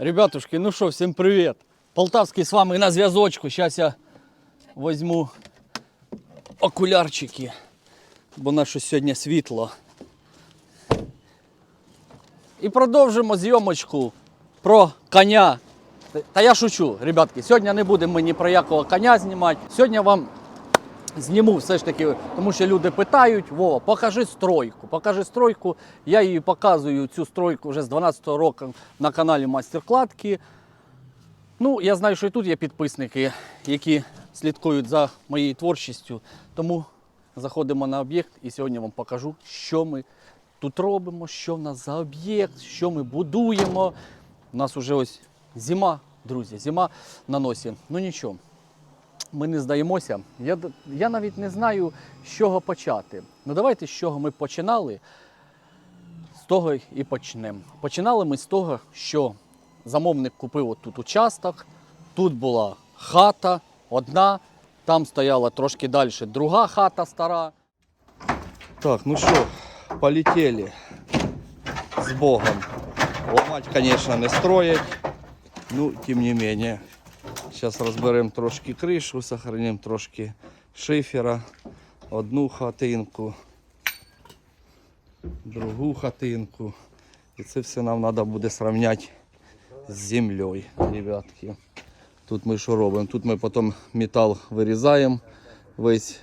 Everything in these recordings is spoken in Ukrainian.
Ребятушки, ну що, всім привіт. Полтавський з вами на зв'язочку. Зараз я візьму окулярчики, бо наше сьогодні світло. І продовжимо зйомочку про коня. Та я шучу, ребятки, сьогодні не будемо ми ні про якого коня знімати. Сьогодні вам зніму все ж таки, тому що люди питають: Вова, покажи стройку, покажи стройку. Я її показую цю стройку вже з 12-го року на каналі Мастер-Кладки. Ну, я знаю, що і тут є підписники, які слідкують за моєю творчістю. Тому заходимо на об'єкт і сьогодні вам покажу, що ми тут робимо, що в нас за об'єкт, що ми будуємо. У нас вже ось зима, друзі, зима на носі. Ну нічого, ми не здаємося. Я, я навіть не знаю, з чого почати. Ну давайте з чого ми починали, з того і почнемо. Починали ми з того, що замовник купив отут участок, тут була хата одна, там стояла трошки далі друга хата стара. Так, ну що, полетели з Богом. Ломать, конечно, не строять, ну, тем не менее. Зараз розберемо трошки кришу, сохранимо трошки шифера, одну хатинку, другу хатинку. І це все нам треба буде зрівняти з землею, ребятки. Тут ми що робимо? Тут ми потім метал вирізаємо, весь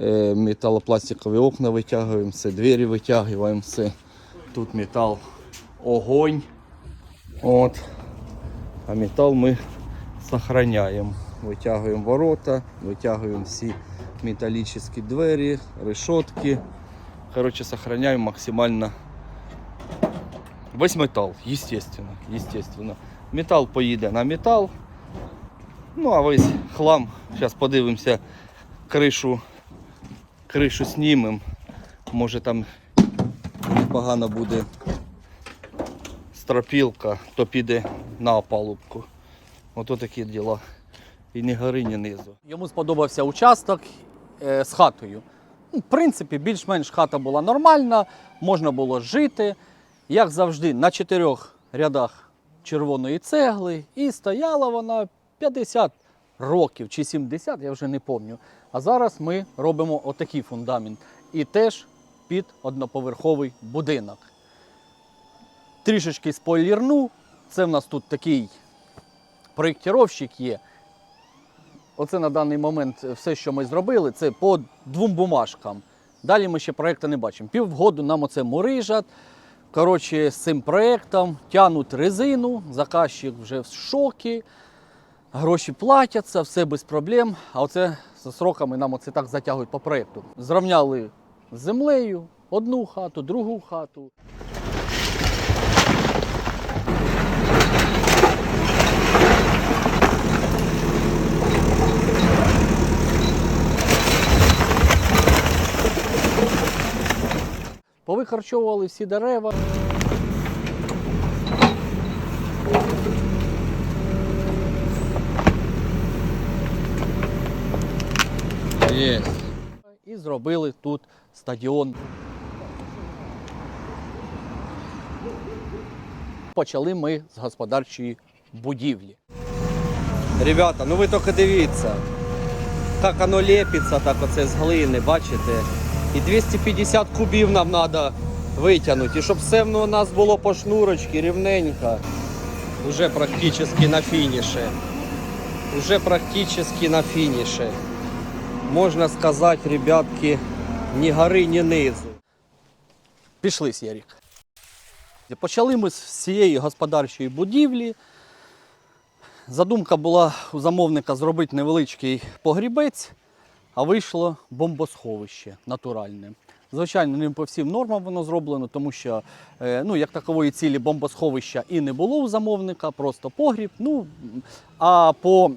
е, металопластикові окна витягуємо, все, двері витягуємо, все. Тут метал огонь. От. А метал ми сохраняємо. Витягуємо ворота, витягуємо всі металічні двері, решетки. Короче, сохраняємо максимально весь метал, естественно, естественно. Метал поїде на метал. Ну а весь хлам. Зараз подивимося, кришу, кришу знімемо. Може там непогано буде стропілка, то піде на опалубку. Ото такі діла. І ні гори, ні низу. Йому сподобався участок е, з хатою. Ну, В принципі, більш-менш хата була нормальна, можна було жити. Як завжди, на чотирьох рядах червоної цегли. І стояла вона 50 років чи 70, я вже не пам'ятаю. А зараз ми робимо отакий фундамент. І теж під одноповерховий будинок. Трішечки спойлерну. Це в нас тут такий проєктировщик є. Оце на даний момент все, що ми зробили, це по двом бумажкам. Далі ми ще проєкту не бачимо. Півгоду нам оце мурижать. Коротше, з цим проєктом тянуть резину, заказчик вже в шокі, гроші платяться, все без проблем. А оце за сроками нам оце так затягують по проєкту. Зрівняли з землею одну хату, другу хату. Повикорчовували всі дерева. Є. І зробили тут стадіон. Почали ми з господарчої будівлі. Ребята, ну ви тільки дивіться. Як воно лепиться, так оце з глини, бачите? І 250 кубів нам треба витягнути. І щоб все у нас було по шнурочці, рівненько. Уже практично на фініші. Уже практично на фініші. Можна сказати, ребятки, ні гори, ні низу. Пішли, Сєрік. Почали ми з цієї господарчої будівлі. Задумка була у замовника зробити невеличкий погрібець, а вийшло бомбосховище натуральне. Звичайно, не по всім нормам воно зроблено, тому що е, ну, як такової цілі бомбосховища і не було у замовника, просто погріб. Ну, а по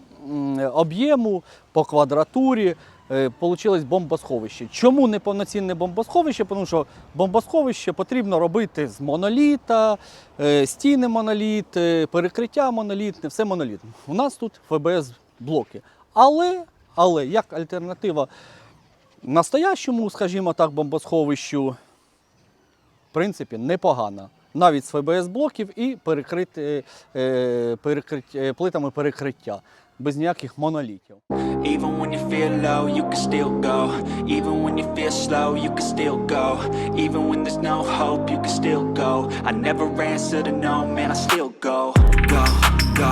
об'єму, по квадратурі вийшло бомбосховище. Чому не повноцінне бомбосховище? Тому що бомбосховище потрібно робити з моноліта, е, стіни моноліт, е, перекриття монолітне, все монолітне. У нас тут ФБС блоки. Але, але як альтернатива настоящому, скажімо так, бомбосховищу, в принципі, непогана. навіть з ФБС-блоків і перекрити, е, перекрит- е, плитами перекриття без ніяких монолітів. Even when you feel low, you can still go. Even when you feel slow, you can still go. Even when there's no hope, you can still go. I never answer to no, man, I still go, go, go,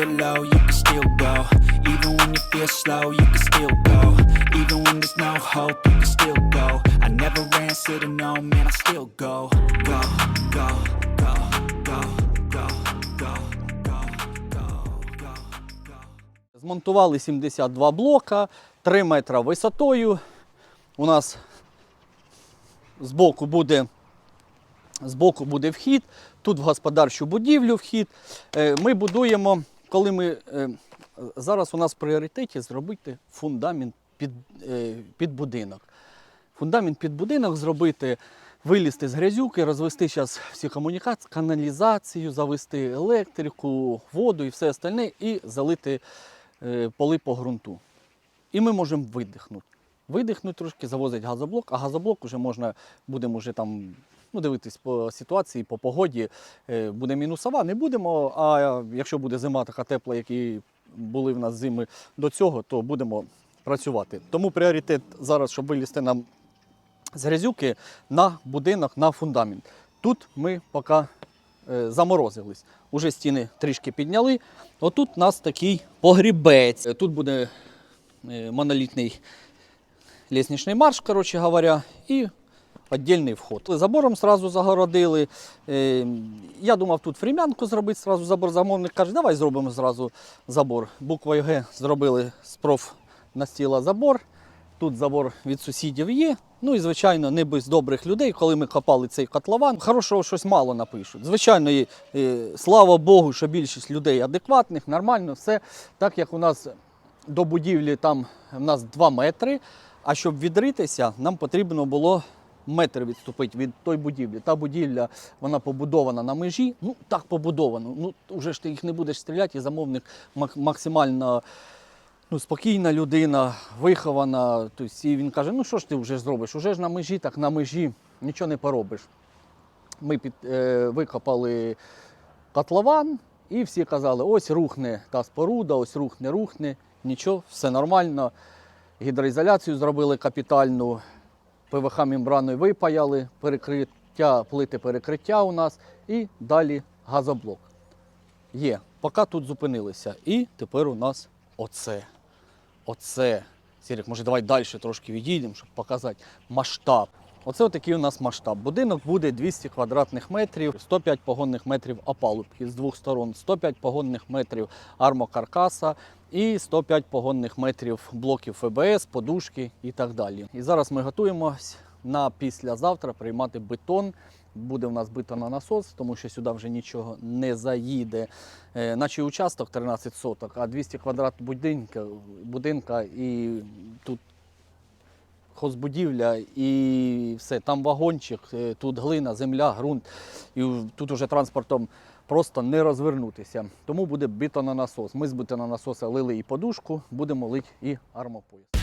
feel low, you can still go. Even when you feel slow, you can still go. Even when there's no hope, you can still go. I never answer to no, man, I still go. Go, go, go, go, go, go, go, go, go, go. Змонтували 72 блока, 3 метра висотою. У нас збоку буде, збоку буде вхід, тут в господарчу будівлю вхід. Е, Ми будуємо, коли ми е, зараз у нас в пріоритеті зробити фундамент під, е, під будинок. Фундамент під будинок зробити, вилізти з грязюки, розвести зараз всі комунікації, каналізацію, завести електрику, воду і все остальне, і залити е, поли по ґрунту. І ми можемо видихнути. Видихнути трошки, завозить газоблок, а газоблок вже можна, будемо вже там ну, дивитись по ситуації, по погоді. Е, Буде мінусова, не будемо. А якщо буде зима така тепла, які були в нас зими до цього, то будемо працювати. Тому пріоритет зараз, щоб вилізти нам з грязюки на будинок, на фундамент. Тут ми поки е, заморозились. Уже стіни трішки підняли. Отут у нас такий погрібець. Е, Тут буде монолітний лестничний марш, коротше говоря, і віддільний вход. Забором сразу загородили. Е, Я думав тут фрімянку зробити, сразу забор. Замовник каже, давай зробимо зразу забор. Буквою Г зробили з профнастіла забор. Тут забор від сусідів є. Ну і, звичайно, не без добрих людей, коли ми копали цей котлован. Хорошого щось мало напишуть. Звичайно, і, е, слава Богу, що більшість людей адекватних, нормально, все. Так як у нас до будівлі там у нас 2 метри, а щоб відритися, нам потрібно було метр відступити від той будівлі. Та будівля вона побудована на межі. Ну так побудовано. Ну вже ж ти їх не будеш стріляти, і замовник максимально ну, спокійна людина, вихована. Тобто, і він каже: ну що ж ти вже зробиш? Уже ж на межі, так на межі нічого не поробиш. Ми під, е, викопали котлован, і всі казали, ось рухне та споруда, ось рухне, рухне. Нічого, все нормально. Гідроізоляцію зробили капітальну, ПВХ мембраною випаяли, перекриття, плити перекриття у нас і далі газоблок. Є. Поки тут зупинилися. І тепер у нас оце. Оце. Сірік, може, давай далі трошки відійдемо, щоб показати масштаб. Оце такий у нас масштаб. Будинок буде 200 квадратних метрів, 105 погонних метрів опалубки з двох сторон, 105 погонних метрів армокаркаса і 105 погонних метрів блоків ФБС, подушки і так далі. І зараз ми готуємось на післязавтра приймати бетон. Буде в нас бетононасос, тому що сюди вже нічого не заїде. Е, Наче участок 13 соток, а 200 квадрат будинка, будинка і тут хозбудівля і все. Там вагончик, е, тут глина, земля, ґрунт. І тут уже транспортом просто не розвернутися. Тому буде бито на насос. Ми з бетононасоса лили і подушку, будемо лити і армопояс.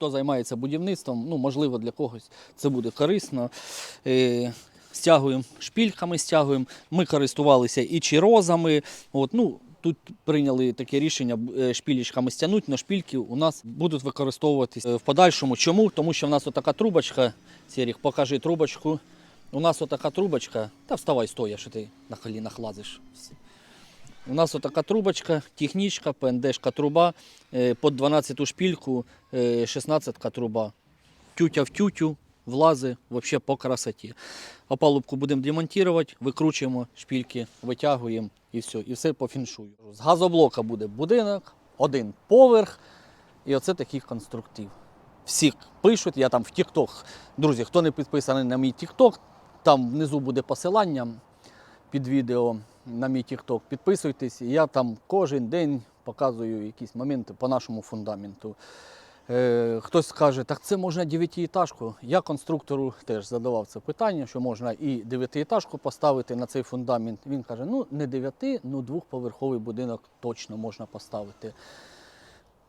Хто займається будівництвом, ну, можливо, для когось це буде корисно. Е, Стягуємо шпільками, стягуємо. Ми користувалися і чирозами. От, ну, тут прийняли таке рішення е, шпілечками стягнути, але шпільки у нас будуть використовуватися в подальшому. Чому? Тому що в нас отака трубочка. Серік, покажи трубочку. У нас отака трубочка. Та вставай, стоя, що ти на колінах лазиш. У нас отака трубочка, технічка, ПНДшка труба, е, під 12 шпільку, 16 труба. Тютя в тютю, влази, взагалі по красоті. Опалубку будемо демонтувати, викручуємо шпільки, витягуємо і все. І все по фіншую. З газоблока буде будинок, один поверх, і оце такий конструктив. Всі пишуть, я там в TikTok. Друзі, хто не підписаний на мій TikTok, там внизу буде посилання під відео на мій TikTok. Підписуйтесь, і я там кожен день показую якісь моменти по нашому фундаменту. Е, хтось скаже, так це можна дев'ятиэтажку. Я конструктору теж задавав це питання, що можна і дев'ятиэтажку поставити на цей фундамент. Він каже, ну не дев'яти, ну двохповерховий будинок точно можна поставити.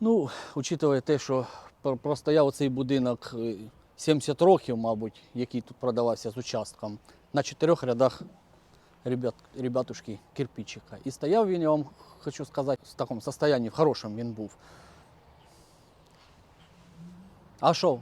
Ну, учитывая те, що пр- простояв оцей будинок е, 70 років, мабуть, який тут продавався з участком, на чотирьох рядах ребят, ребятушки кирпичика. І стояв він, я вам хочу сказати, в такому состоянні, в хорошому він був. А що?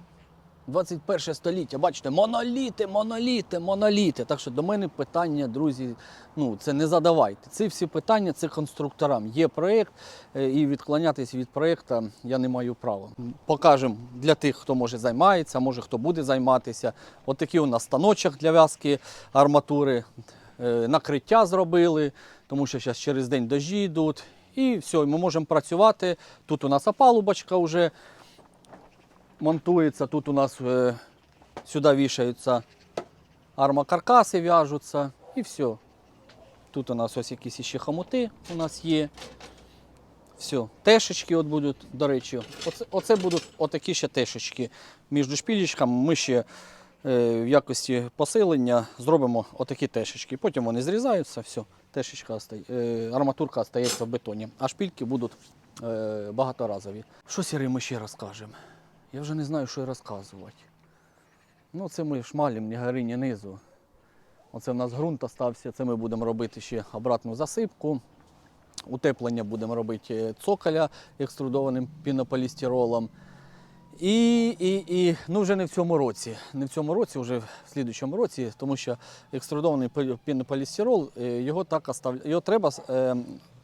21 століття, бачите, моноліти, моноліти, моноліти. Так що до мене питання, друзі, ну це не задавайте. Ці всі питання це конструкторам. Є проєкт, е, і відклонятися від проєкту я не маю права. Покажемо для тих, хто може займається, може хто буде займатися. От такий у нас станочок для в'язки арматури, накриття зробили, тому що зараз через день дощі йдуть. І все, ми можемо працювати. Тут у нас опалубочка вже монтується, тут у нас е, сюди вішаються армокаркаси, в'яжуться і все. Тут у нас ось якісь ще хомути у нас є. Все, тешечки от будуть, до речі, оце, оце будуть отакі ще тешечки. Між шпілечками ми ще е, в якості посилення зробимо отакі тешечки. Потім вони зрізаються, все, тешечка е, арматурка остається в бетоні, а шпільки будуть е, багаторазові. Що Сірий, ми ще розкажемо? Я вже не знаю, що розказувати. Ну, це ми шмалім, ні гори, низу. Оце в нас ґрунт остався, це ми будемо робити ще обратну засипку. Утеплення будемо робити цоколя екструдованим пінополістиролом. І, і, і ну вже не в цьому році. Не в цьому році, вже в слідчому році, тому що екструдований пі- пінополістирол, е, його так остав... його треба е,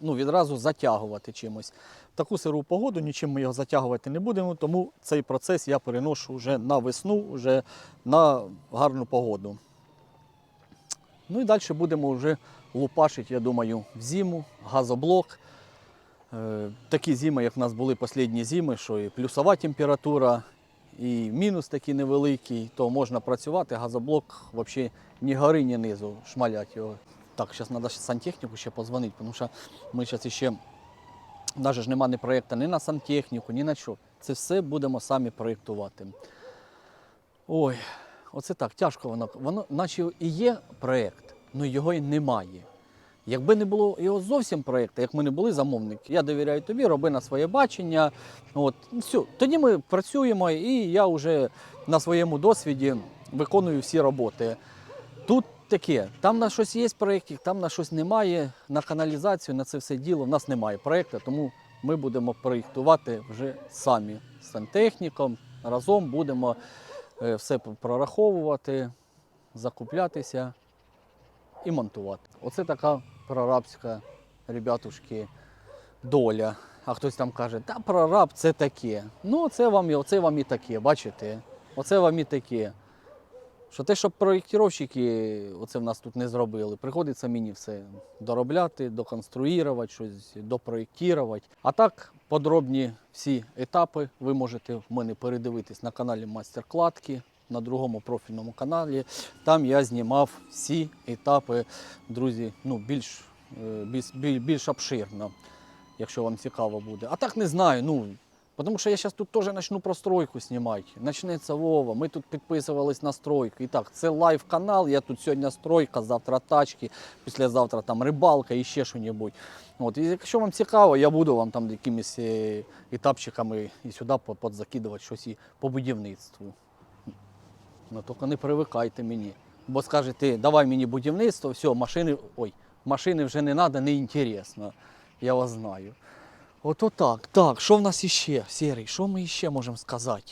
ну, відразу затягувати чимось. В таку сиру погоду нічим ми його затягувати не будемо, тому цей процес я переношу вже на весну, вже на гарну погоду. Ну і далі будемо вже лупашити, я думаю, в зиму, газоблок. Е, Такі зими, як в нас були останні зими, що і плюсова температура, і мінус такий невеликий, то можна працювати, газоблок взагалі ні гори, ні низу, шмалять його. Так, зараз треба сантехніку ще позвонити, тому що ми зараз ще навіть немає ні проєкту ні на сантехніку, ні на що. Це все будемо самі проєктувати. Ой, оце так, тяжко воно. Воно, наче і є проєкт, але його і немає. Якби не було його зовсім проєкту, як ми не були замовники, я довіряю тобі, роби на своє бачення. От, все. Тоді ми працюємо, і я вже на своєму досвіді виконую всі роботи. Тут таке, там на щось є проєкт, там на щось немає. На каналізацію, на це все діло в нас немає проєкту, тому ми будемо проєктувати вже самі з сантехніком. Разом будемо е, все прораховувати, закуплятися і монтувати. Оце така прорабська, ребятушки, доля. А хтось там каже, та прораб це таке. Ну, це вам, і- оце вам і таке, бачите? Оце вам і таке. Що те, що проєктировщики оце в нас тут не зробили, приходиться мені все доробляти, доконструювати, щось допроєктувати. А так, подробні всі етапи ви можете в мене передивитись на каналі Мастер-Кладки, на другому профільному каналі. Там я знімав всі етапи, друзі, ну, більш, е, більш, більш обширно, якщо вам цікаво буде. А так не знаю. ну, Тому що я зараз тут теж почну про стройку знімати. Почнеться Вова. Ми тут підписувались на стройку. І так, це лайв канал. Я тут сьогодні стройка, завтра тачки, післязавтра там рибалка і ще щось. От, і якщо вам цікаво, я буду вам там якимись е, етапчиками і сюди по- подзакидувати щось і по будівництву. Ну тільки не привикайте мені. Бо скажете, давай мені будівництво, все, машини, ой, машини вже не треба, не інтересно. Я вас знаю. Ото так. Так, що в нас іще, Сірий, що ми іще можемо сказати?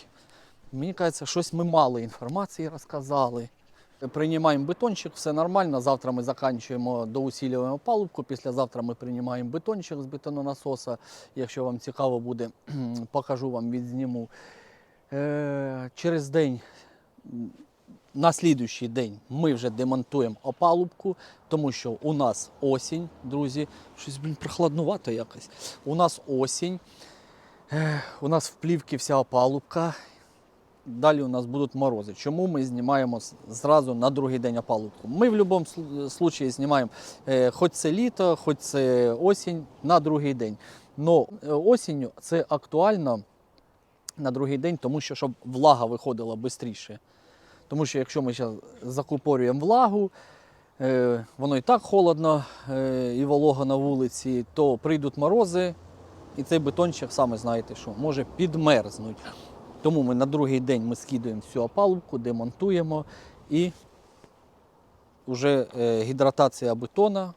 Мені кажеться, щось ми мало інформації розказали. Приймаємо бетончик, все нормально. Завтра ми закінчуємо, доусилюємо палубку. Післязавтра ми приймаємо бетончик з бетононасоса. Якщо вам цікаво буде, покажу вам, відзніму. Е, через день, на слідуючий день, ми вже демонтуємо опалубку, тому що у нас осінь, друзі. Щось, блін, прохладнувато якось. У нас осінь. У нас в плівці вся опалубка. Далі у нас будуть морози. Чому ми знімаємо зразу на другий день опалубку? Ми в будь-якому випадку знімаємо, е, хоч це літо, хоч це осінь, на другий день. Но е, осінню це актуально на другий день, тому що щоб влага виходила швидше. Тому що якщо ми зараз закупорюємо влагу, е, воно і так холодно е, і волого на вулиці, то прийдуть морози, і цей бетончик, саме знаєте, що може підмерзнути. Тому ми на другий день ми скидуємо всю опалубку, демонтуємо і вже е, гідратація бетона,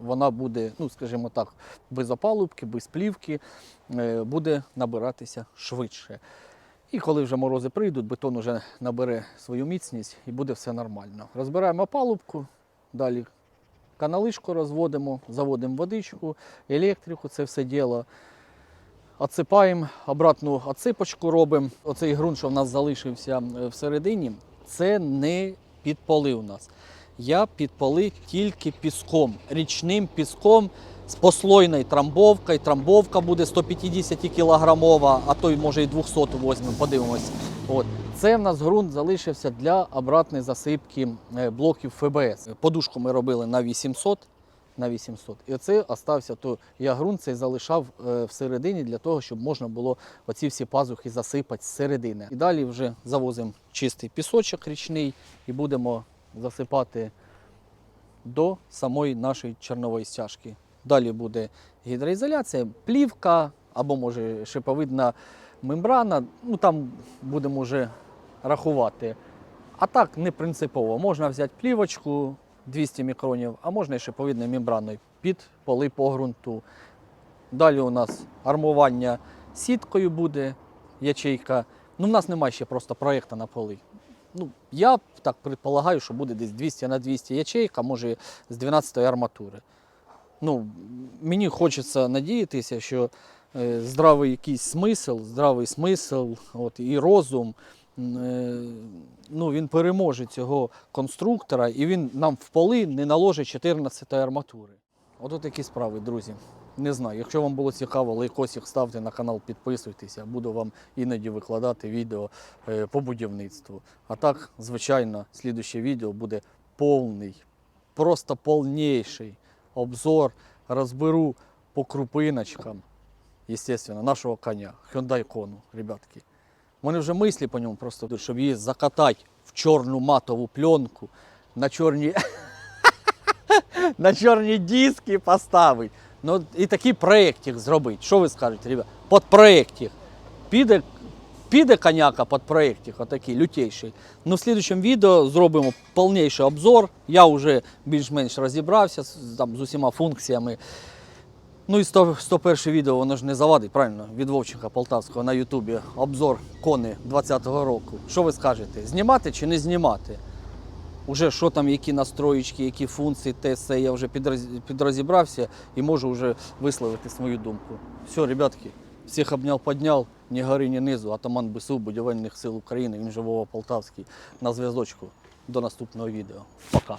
вона буде, ну скажімо так, без опалубки, без плівки, е, буде набиратися швидше. І коли вже морози прийдуть, бетон вже набере свою міцність і буде все нормально. Розбираємо опалубку, далі каналишку розводимо, заводимо водичку, електрику, це все діло. Отсипаємо, обратну отсипочку робимо. Оцей ґрунт, що в нас залишився е, всередині, це не підполи нас. Я підполи тільки піском, річним піском з послойною трамбовкою. Трамбовка буде 150 кілограмова, а то й може і 200 візьмемо, подивимось. От. Це в нас ґрунт залишився для обратної засипки е, блоків ФБС. Подушку ми робили на 800 на 800. І оце остався, то я ґрунт цей залишав е, всередині для того, щоб можна було оці всі пазухи засипати зсередини. І далі вже завозимо чистий пісочок річний і будемо засипати до самої нашої чорнової стяжки. Далі буде гідроізоляція, плівка або може шиповидна мембрана. Ну там будемо вже рахувати. А так не принципово. Можна взяти плівочку 200 мікронів, а можна і шиповидною мембраною під поли по ґрунту. Далі у нас армування сіткою буде ячейка. Ну, в нас немає ще просто проєкту на поли. Ну, я так предполагаю, що буде десь 200 на 200 ячейка, може з 12-ї арматури. Ну, мені хочеться надіятися, що е, здравий якийсь смисл, здравий смисл от, і розум, е, ну, він переможе цього конструктора і він нам в поли не наложить 14 арматури. От такі справи, друзі. Не знаю, якщо вам було цікаво, лайкосик ставте на канал, підписуйтеся, буду вам іноді викладати відео е, по будівництву. А так, звичайно, слідуще відео буде повний, просто повніший обзор. Розберу по крупиночкам, естественно, нашого коня, Hyundai Kona, ребятки. У мене вже мислі по ньому просто, щоб її закатати в чорну матову пленку, на чорні, на чорні диски поставити. Ну, і такий проєктик зробити. Що ви скажете, ребят? Під проєктик. Піде, піде коняка під проєктик, отакий, лютейший. Ну, в слідчому відео зробимо повніший обзор. Я вже більш-менш розібрався там, з усіма функціями. Ну і 100, 101 відео, воно ж не завадить, правильно? Від Вовченка Полтавського на Ютубі обзор кони 20-го року. Що ви скажете? Знімати чи не знімати? Уже що там, які настроєчки, які функції, те все, я вже підрозібрався і можу вже висловити свою думку. Все, ребятки, всіх обняв, підняв, ні гори, ні низу. Атаман БСУ Будівельних сил України, він живого Полтавський. На зв'язочку. До наступного відео. Пока.